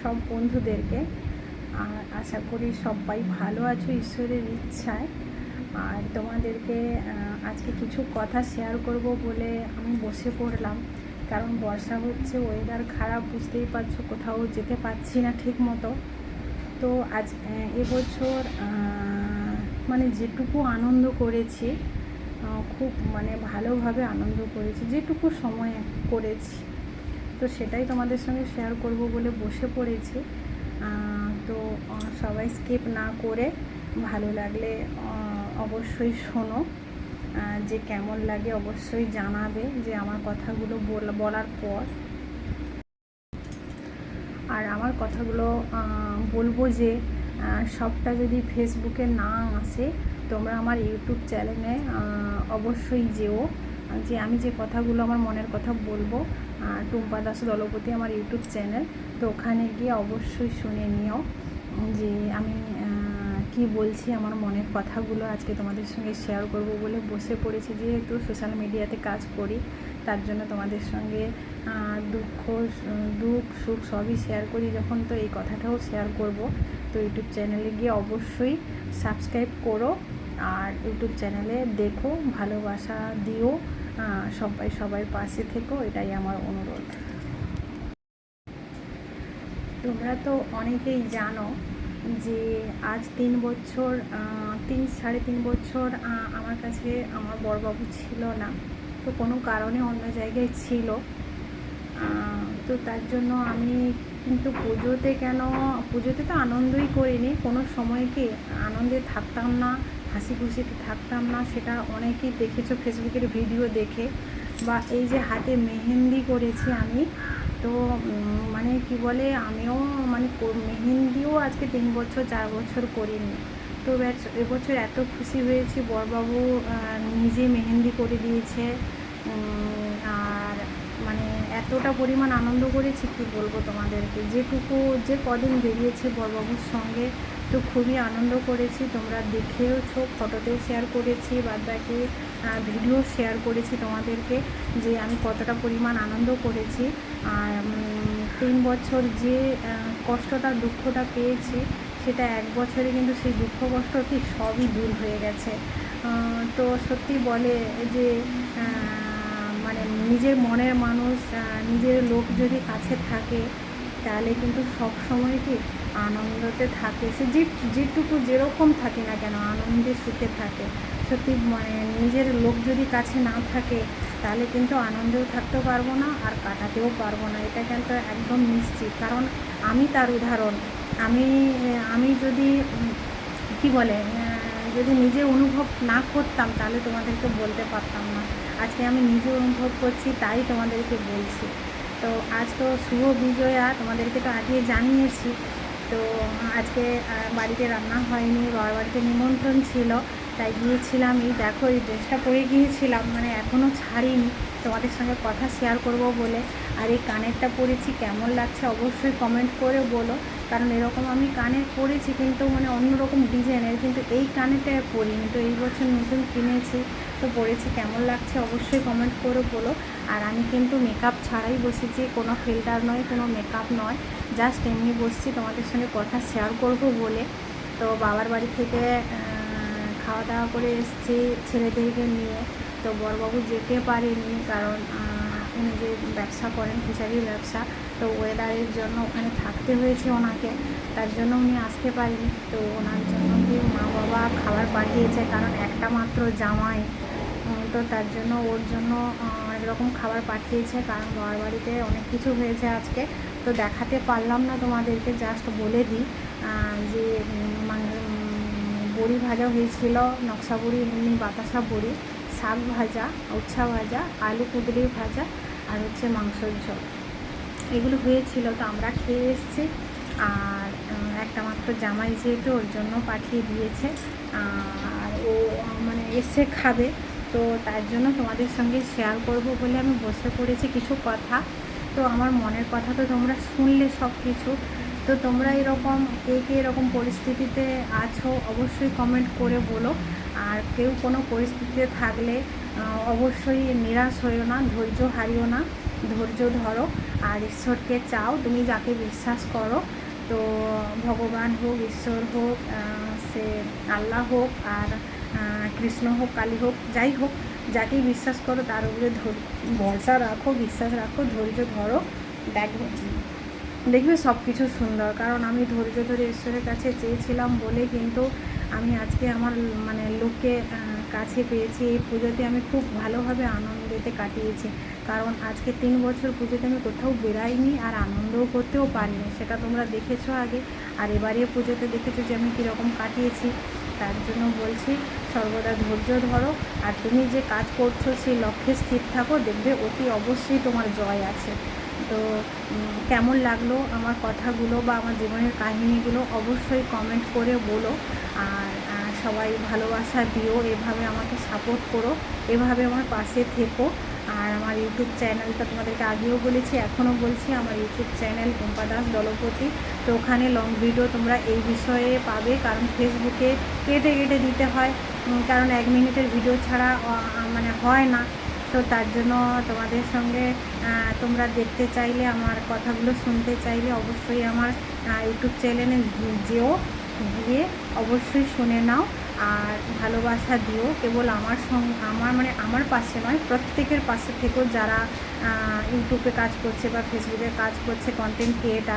সব বন্ধুদেরকে। আর আশা করি সবাই ভালো আছো ঈশ্বরের ইচ্ছায়। আর তোমাদেরকে আজকে কিছু কথা শেয়ার করব বলে আমি বসে পড়লাম। কারণ বর্ষা হচ্ছে ওয়েদার খারাপ, বুঝতেই পারছ, কোথাও যেতে পারছি না ঠিক মতো তো আজ এবছর মানে যেটুকু আনন্দ করেছি খুব মানে ভালোভাবে আনন্দ করেছি, যেটুকু সময় করেছি। তো সেটাই তোমাদের সঙ্গে শেয়ার করব বলে বসে পড়েছি। তো সবাই স্কিপ না করে ভালো লাগলে অবশ্যই শোনো। যে কেমন লাগে অবশ্যই জানাবে যে আমার কথাগুলো বল- বলার পর। আর আমার কথাগুলো বলব যে সবটা যদি ফেসবুকে না আসে, তোমরা আমার ইউটিউব চ্যানেলে অবশ্যই যেও। যে আমি যে কথাগুলো আমার মনের কথা বলব টুম্পা দাস দলপতি আমার ইউটিউব চ্যানেল, তো ওখানে গিয়ে অবশ্যই শুনে নিও যে আমি কি বলছি, আমার মনের কথাগুলো আজকে তোমাদের সঙ্গে শেয়ার করব বলে বসে পড়েছি যেহেতু সোশ্যাল মিডিয়াতে কাজ করি, তার জন্য তোমাদের সঙ্গে দুঃখ দুঃখ, সুখ সবই শেয়ার করি। যখন তো এই কথাটাও শেয়ার করব, তো ইউটিউব চ্যানেলে গিয়ে অবশ্যই সাবস্ক্রাইব করো আর ইউটিউব চ্যানেলে দেখো, ভালোবাসা দিও। সবাই সবাই পাশে থেকো, এটাই আমার অনুরোধ। তোমরা তো অনেকেই জানো যে আজ তিন বছর তিন, সাড়ে তিন বছর আমার কাছে আমার বড়বাবু ছিল না। তো কোনো কারণে অন্য জায়গায় ছিল। তো তার জন্য আমি কিন্তু পুজোতে কেন, পুজোতে তো আনন্দই করিনি। কোনো সময়কে আনন্দে থাকতাম না হাসি খুশিতে থাকতাম না, সেটা অনেকেই দেখেছ, ফেসবুকের ভিডিও দেখে। বা এই যে হাতে মেহেন্দি করেছি আমি, তো মানে কি বলে, আমিও মানে মেহেন্দিও আজকে তিন বছর, চার বছর করিনি। তো এবছর এত খুশি হয়েছি, বরবাবু নিজে মেহেন্দি করে দিয়েছে। আর মানে এতটা পরিমাণ আনন্দ করেছি, কি বলব তোমাদেরকে? যেটুকু, যে কদিন বেরিয়েছে বরবাবুর সঙ্গে তো খুবই আনন্দ করেছি। তোমরা দেখেওছো ফটোতেও শেয়ার করেছি বাদ বাকি ভিডিও শেয়ার করেছি তোমাদেরকে যে আমি কতটা পরিমাণ আনন্দ করেছি। আর তিন বছর যে কষ্টটা, দুঃখটা পেয়েছি, সেটা এক বছরে কিন্তু সেই দুঃখ, কষ্ট কি সবই দূর হয়ে গেছে। তো সত্যি বলে যে মানে নিজের মনের মানুষ নিজের লোক যদি কাছে থাকে, তাহলে কিন্তু সব সময় কি আনন্দতে থাকে, সে যে যেটুকু যেরকম থাকে না কেন, আনন্দে সুখে থাকে। সত্যি মানে নিজের লোক যদি কাছে না থাকে, তাহলে কিন্তু আনন্দেও থাকতেও পারব না আর কাটাতেও পারব না। এটা কিন্তু একদম নিশ্চিত। কারণ আমি তার উদাহরণ। আমি আমি যদি, কি বলে যদি নিজে অনুভব না করতাম, তাহলে তোমাদেরকে বলতে পারতাম না। আজকে আমি নিজে অনুভব করছি, তাই তোমাদেরকে বলছি। তো আজ তো শুভ বিজয়া, তোমাদেরকে তো আগে জানিয়েছি। তো, আজকে বাড়িতে রান্না হয়নি, বাবার বাড়িতে নিমন্ত্রণ ছিল, তাই গিয়েছিলাম। এই দেখো, এই ড্রেসটা পরে গিয়েছিলাম মানে এখনও ছাড়িনি। তোমাদের সঙ্গে কথা শেয়ার করব বলে। আর এই কানেরটা পরেছি, কেমন লাগছে অবশ্যই কমেন্ট করে বলো। কারণ এরকম আমি কানের পরেছি, কিন্তু মানে অন্যরকম ডিজাইনের, কিন্তু এই কানেরটা পরিনি। তো এই বছর নতুন কিনেছি, তো পরেছি, কেমন লাগছে অবশ্যই কমেন্ট করে বলো। আর আমি কিন্তু মেকআপ ছাড়াই বসেছি, কোনো ফিল্টার নয়, কোনো মেকআপ নয়। জাস্ট এমনি বসছি, তোমাদের সঙ্গে কথা শেয়ার করব বলে। তো বাবার বাড়ি থেকে খাওয়া দাওয়া করে এসেছি ছেলেদেরকে নিয়ে। তো বড়বাবু যেতে পারেনি কারণ উনি যে ব্যবসা করেন ফিশারির ব্যবসা, তো ওয়েদারের জন্য ওখানে থাকতে হয়েছে ওনাকে। তার জন্য উনি আসতে পারেনি। তো ওনার জন্য কি মা বাবা খাবার পাঠিয়েছে? কারণ একটা মাত্র জামাই। তো তার জন্য ওর জন্য অনেক রকম খাবার পাঠিয়েছে। কারণ বাবার বাড়িতে অনেক কিছু হয়েছে আজকে। তো দেখাতে পারলাম না, তোমাদেরকে জাস্ট বলে দিই যে বড়ি ভাজা হয়েছিল নকশা বড়ি এমনি বাতাসা বড়ি, শাক ভাজা, উচ্ছা ভাজা, আলু কুদরি ভাজা আর হচ্ছে মাংসর ঝোল। এগুলো হয়েছিল তো আমরা খেয়ে এসেছি। আর একটা মাত্র জামাই যেহেতু ওর জন্য পাঠিয়ে দিয়েছে, আর ও মানে এসে খাবে, তো তার জন্য তোমাদের সঙ্গে শেয়ার করব বলে আমি বসে পড়েছি। কিছু কথা তো আমার মনের কথা তো তোমরা শুনলে সব কিছু তো তোমরা এরকম কে কে এরকম পরিস্থিতিতে আছো অবশ্যই কমেন্ট করে বলো। আর কেউ কোনো পরিস্থিতিতে থাকলে অবশ্যই নিরাশ হইও না, ধৈর্য হারিও না, ধৈর্য ধরো। আর ঈশ্বরকে চাও, তুমি যাকে বিশ্বাস করো, তো ভগবান হোক, ঈশ্বর হোক সে আল্লাহ হোক, আর কৃষ্ণ হোক, কালী হোক, যাই হোক যাকেই বিশ্বাস করো তার উপরে ভরসা রাখো, বিশ্বাস রাখো, ধৈর্য ধরো, দেখবে। দেখবে সব কিছু সুন্দর। কারণ আমি ধৈর্য ধরে ঈশ্বরের কাছে চেয়েছিলাম বলে কিন্তু আমি আজকে আমার মানে লোককে কাছে পেয়েছি। এই পুজোতে আমি খুব ভালোভাবে আনন্দেতে কাটিয়েছি। কারণ আজকে তিন বছর পুজোতে আমি কোথাও বেরাইনি আর আনন্দও করতেও পারিনি। সেটা তোমরা দেখেছ আগে। আর এবারে পুজোতে দেখেছ যে আমি কীরকম কাটিয়েছি, তার জন্য বলছি। সর্বদা ধৈর্য ধরো। আর তুমি যে কাজ করছ, সেই লক্ষ্যে স্থির থাকো, দেখবে অতি অবশ্যই তোমার জয় আছে। তো কেমন লাগল আমার কথাগুলো বা আমার জীবনের কাহিনীগুলো অবশ্যই কমেন্ট করে বলো। আর সবাই ভালোবাসা দিও, এভাবে আমাকে সাপোর্ট করো, এভাবে আমার পাশে থেকো। আর আমার ইউটিউব চ্যানেলটা তোমাদেরকে আগেও বলেছি, এখনও বলছি, আমার ইউটিউব চ্যানেল টুম্পা দাস দলপতি। তো ওখানে লং ভিডিও তোমরা এই বিষয়ে পাবে, কারণ ফেসবুকে কেটে কেটে দিতে হয়। কারণ এক মিনিটের ভিডিও ছাড়া মানে হয় না। তো তার জন্য তোমাদের সঙ্গে তোমরা দেখতে চাইলে, আমার কথাগুলো শুনতে চাইলে অবশ্যই আমার ইউটিউব চ্যানেলে যেও, গিয়ে অবশ্যই শুনে নাও। আর ভালোবাসা দিও। কেবল আমার সঙ্গে আমার মানে আমার পাশে নয়, প্রত্যেকের পাশে থেকেও যারা ইউটিউবে কাজ করছে বা ফেসবুকে কাজ করছে কন্টেন্ট ক্রিয়েটার